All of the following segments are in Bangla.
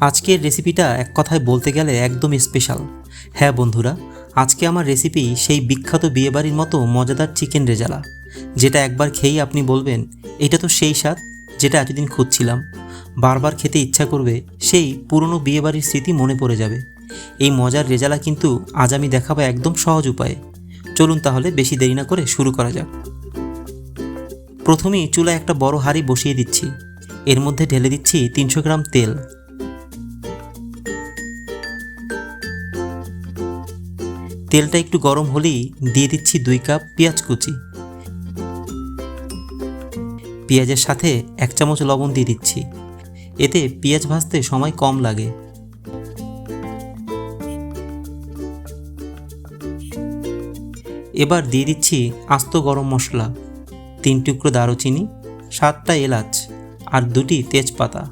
আজকের রেসিপিটা এক কথায় বলতে গেলে একদম স্পেশাল হ্যাঁ বন্ধুরা, আজকে আমার রেসিপি সেই বিখ্যাত বিয়েবাড়ির মতো মজাদার চিকেন রেজালা, যেটা একবার খেয়েই আপনি বলবেন, এটা তো সেই স্বাদ যেটা এতদিন খুঁজছিলাম। বারবার খেতে ইচ্ছা করবে সেই পুরনো বিয়েবাড়ির স্মৃতি মনে পড়ে যাবে। এই মজার রেজালা কিন্তু আজ আমি দেখাবো একদম সহজ উপায়ে। চলুন তাহলে বেশি দেরি না করে শুরু করা যাক। প্রথমেই চুলায় একটা বড় হাঁড়ি বসিয়ে দিচ্ছি। এর মধ্যে ঢেলে দিচ্ছি তিনশো গ্রাম তেল। তেলটা একটু গরম হলেই দিয়ে দিচ্ছি দুই কাপ পেঁয়াজ কুচি। পেঁয়াজের সাথে এক চামচ লবণ দিয়ে দিচ্ছি। এতে পেঁয়াজ ভাজতে সময় কম লাগে। এবার দিয়ে দিচ্ছি আস্ত গরম মশলা, তিন টুকরো দারুচিনি, সাতটা এলাচ আর দুটি তেজপাতা।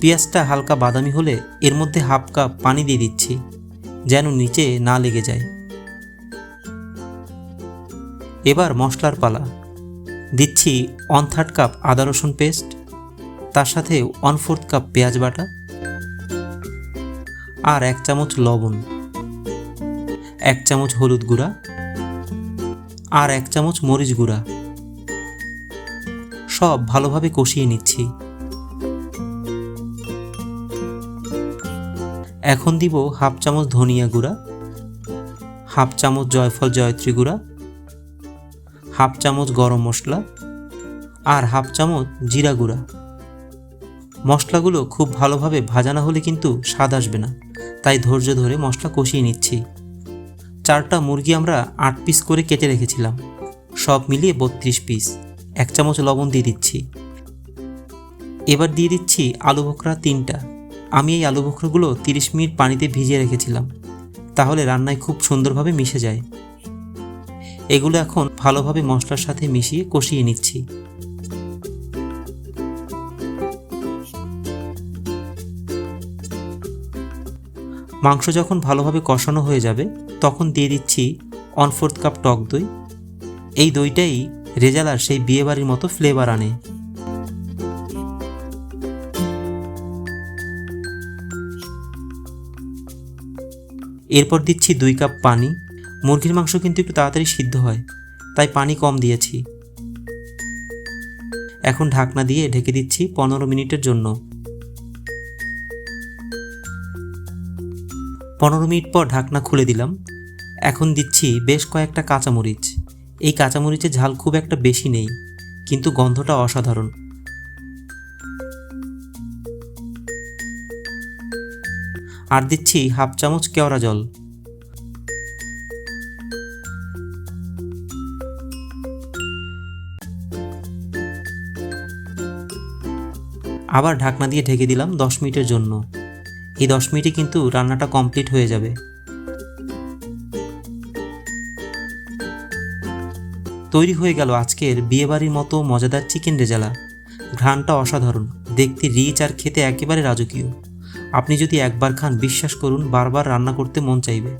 পেঁয়াজটা হালকা বাদামি হলে এর মধ্যে হাফ কাপ পানি দিয়ে দিচ্ছি, যেন নিচে না লেগে যায়। এবার মশলার পালা। দিচ্ছি ওয়ান থার্ড কাপ আদা রসুন পেস্ট, তার সাথে ওয়ান ফোর্থ কাপ পেঁয়াজ বাটা আর এক চামচ লবণ, এক চামচ হলুদ গুঁড়া আর এক চামচ মরিচ গুঁড়া। সব ভালোভাবে কষিয়ে নিচ্ছি। এখন দিব হাফ চামচ ধনিয়া গুঁড়া, হাফ চামচ জয়ফল জয়ত্রী গুঁড়া, হাফ চামচ গরম মশলা আর হাফ চামচ জিরা গুঁড়া। মশলাগুলো খুব ভালোভাবে ভাজা না হলে কিন্তু স্বাদ আসবে না, তাই ধৈর্য ধরে মশলা কষিয়ে নিচ্ছি। চারটা মুরগি আমরা আট পিস করে কেটে রেখেছিলাম, সব মিলিয়ে বত্রিশ পিস, এক চামচ লবণ দিয়ে দিচ্ছি। এবার দিয়ে দিচ্ছি আলু বখরা তিনটা। আমি এই আলু বখরাগুলো তিরিশ মিনিট পানিতে ভিজিয়ে রেখেছিলাম। তাহলে রান্নায় খুব সুন্দরভাবে মিশে যায়। এগুলো এখন ভালোভাবে মশলার সাথে মিশিয়ে কষিয়ে নিচ্ছি। মাংস যখন ভালোভাবে কষানো হয়ে যাবে, তখন দিয়ে দিচ্ছি ওয়ান ফোর্থ কাপ টক দই। এই দইটাই রেজালার সেই বিয়েবাড়ির মতো ফ্লেভার আনে। এরপর দিচ্ছি দুই কাপ পানি। মুরগির মাংস কিন্তু একটু তাড়াতাড়ি সিদ্ধ হয়, তাই পানি কম দিয়েছি। এখন ঢাকনা দিয়ে ঢেকে দিচ্ছি পনেরো মিনিটের জন্য। পনেরো মিনিট পর ঢাকনা খুলে দিলাম। এখন দিচ্ছি বেশ কয়েকটা কাঁচামরিচ। এই কাঁচামরিচের ঝাল খুব একটা বেশি নেই, কিন্তু গন্ধটা অসাধারণ। আর দিচ্ছি হাফ চামচ কেওড়া জল। আবার ঢাকনা দিয়ে ঢেকে দিলাম দশ মিনিটের জন্য। এই দশ মিনিটে কিন্তু রান্নাটা কমপ্লিট হয়ে যাবে। তৈরি হয়ে গেল আজকের বিয়েবাড়ির মতো মজাদার চিকেন রেজালা। ঘ্রাণটা অসাধারণ, দেখতে রিচ আর খেতে একেবারে রাজকীয়। আপনি যদি একবার খান, বিশ্বাস করুন, বারবার রান্না করতে মন চাইবে।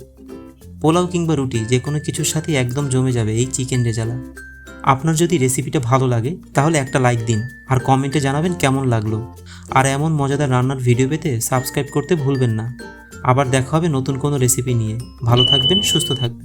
পোলাও কিংবা রুটি, যে কোনো কিছুর সাথে একদম জমে যাবে এই চিকেন রেজালা। আপনার যদি রেসিপিটা ভালো লাগে, তাহলে একটা লাইক দিন, আর কমেন্টে জানাবেন কেমন লাগল। আর এমন মজাদার রান্নার ভিডিও পেতে সাবস্ক্রাইব করতে ভুলবেন না। আবার দেখা হবে নতুন কোনো রেসিপি নিয়ে। ভালো থাকবেন, সুস্থ থাকবেন।